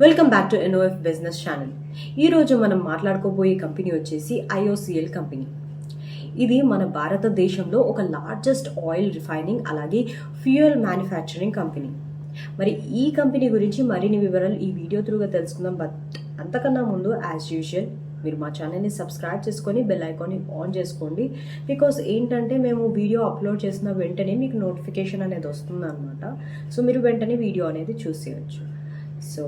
Welcome back to NOF business channel ఈరోజు మనం మాట్లాడుకోబోయే కంపెనీ వచ్చేసి ఐఓసిఎల్ కంపెనీ ఇది మన భారతదేశంలో ఒక లార్జెస్ట్ ఆయిల్ రిఫైనింగ్ అలాగే ఫ్యూయల్ మ్యానుఫ్యాక్చరింగ్ కంపెనీ మరి ఈ కంపెనీ గురించి మరిన్ని వివరాలు ఈ వీడియో త్రూగా తెలుసుకుందాం. బట్ అంతకన్నా ముందు యాజ్ యూజువల్ మీరు మా ఛానల్ని సబ్స్క్రైబ్ చేసుకొని బెల్ ఐకాన్ని ఆన్ చేసుకోండి. బికాస్ ఏంటంటే మేము వీడియో అప్లోడ్ చేసిన వెంటనే మీకు నోటిఫికేషన్ అనేది వస్తుంది అనమాట సో మీరు వెంటనే వీడియో అనేది చూసేయచ్చు. సో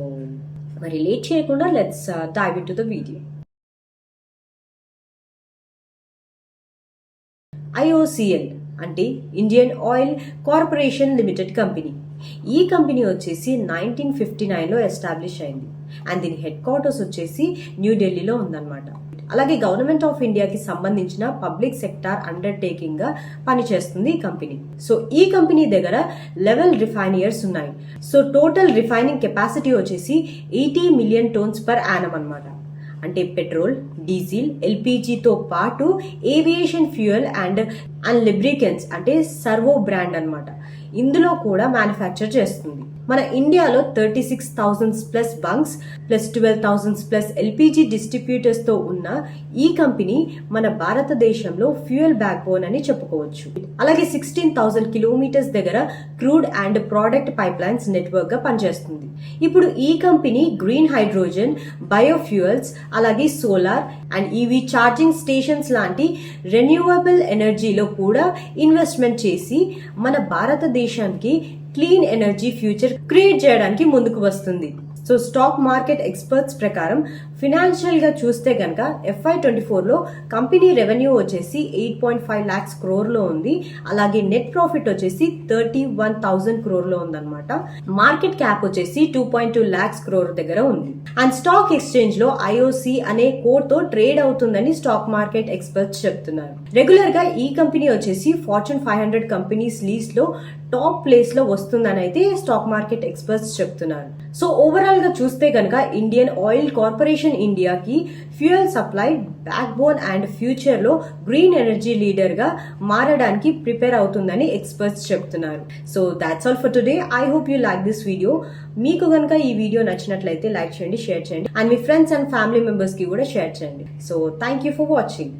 మరి లేట్ చేయకుండా let's dive into the video IOCL అంటే Indian oil corporation limited company ఈ కంపెనీ వచ్చేసి నైన్టీన్ ఫిఫ్టీ నైన్లో ఎస్టాబ్లిష్ అయింది. అండ్ దీని హెడ్ క్వార్టర్స్ వచ్చేసి న్యూఢిల్లీలో ఉందన్నమాట. అలాగే గవర్నమెంట్ ఆఫ్ ఇండియాకి సంబంధించిన పబ్లిక్ సెక్టార్ అండర్టేకింగ్గా పనిచేస్తుంది ఈ కంపెనీ. సో ఈ కంపెనీ దగ్గర లెవెల్ రిఫైనియర్స్ ఉన్నాయి. సో టోటల్ రిఫైనింగ్ కెపాసిటీ వచ్చేసి eighty million tons per annum అన్నమాట. అంటే పెట్రోల్ డీజిల్ ఎల్పిజితో పాటు aviation fuel and and lubricants అంటే సర్వో బ్రాండ్ అన్నమాట. ఇందులో కూడా మ్యానుఫ్యాక్చర్ చేస్తుంది. మన ఇండియాలో thirty six thousands plus bunks plus twelve thousands plus LPG డిస్ట్రిబ్యూటర్స్తో ఉన్న ఈ కంపెనీ మన భారతదేశంలో ఫ్యూయల్ బ్యాక్ బోన్ అని చెప్పుకోవచ్చు. అలాగే సిక్స్టీన్ థౌసండ్ కిలోమీటర్స్ దగ్గర crude and product pipelines నెట్వర్క్గా పనిచేస్తుంది. ఇప్పుడు ఈ కంపెనీ గ్రీన్ హైడ్రోజన్ బయోఫ్యూయల్స్ అలాగే solar and EV charging stations లాంటి రెన్యూవబుల్ ఎనర్జీలో కూడా ఇన్వెస్ట్మెంట్ చేసి మన భారతదేశానికి క్లీన్ ఎనర్జీ ఫ్యూచర్ క్రియేట్ చేయడానికి ముందుకు వస్తుంది. సో స్టాక్ మార్కెట్ ఎక్స్పర్ట్స్ ప్రకారం ఫినాన్షియల్గా చూస్తే కనుక ఎఫ్ఐ ట్వంటీ ఫోర్లో కంపెనీ రెవెన్యూ వచ్చేసి ఎయిట్ పాయింట్ ఫైవ్ లాక్స్ క్రోర్లో ఉంది. అలాగే నెట్ ప్రాఫిట్ వచ్చేసి థర్టీ వన్ థౌసండ్ క్రోర్లో ఉందన్నమాట. మార్కెట్ క్యాప్ వచ్చేసి two point two lakhs crore దగ్గర ఉంది. అండ్ స్టాక్ ఎక్స్చేంజ్లో ఐఓసి అనే కోడ్తో ట్రేడ్ అవుతుందని స్టాక్ మార్కెట్ ఎక్స్పర్ట్స్ చెప్తున్నారు. రెగ్యులర్గా ఈ కంపెనీ వచ్చేసి ఫార్చ్యూన్ ఫైవ్ హండ్రెడ్ కంపెనీస్ లీస్ట్లో టాప్ ప్లేస్లో వస్తుందని అయితే స్టాక్ మార్కెట్ ఎక్స్పర్ట్స్ చెప్తున్నారు. సో ఓవరాల్గా చూస్తే కనుక ఇండియన్ ఆయిల్ కార్పొరేషన్ ఇండియాకి fuel supply backbone and ఫ్యూచర్లో గ్రీన్ ఎనర్జీ లీడర్గా మారడానికి ప్రిపేర్ అవుతుందని ఎక్స్పర్ట్స్ చెప్తున్నారు. So that's all for today I hope you like this video మీకు కనుక ఈ వీడియో నచ్చినట్లయితే లైక్ చేయండి షేర్ చేయండి. అండ్ మీ ఫ్రెండ్స్ అండ్ ఫ్యామిలీ మెంబర్స్కి కూడా షేర్ చేయండి. So thank you for watching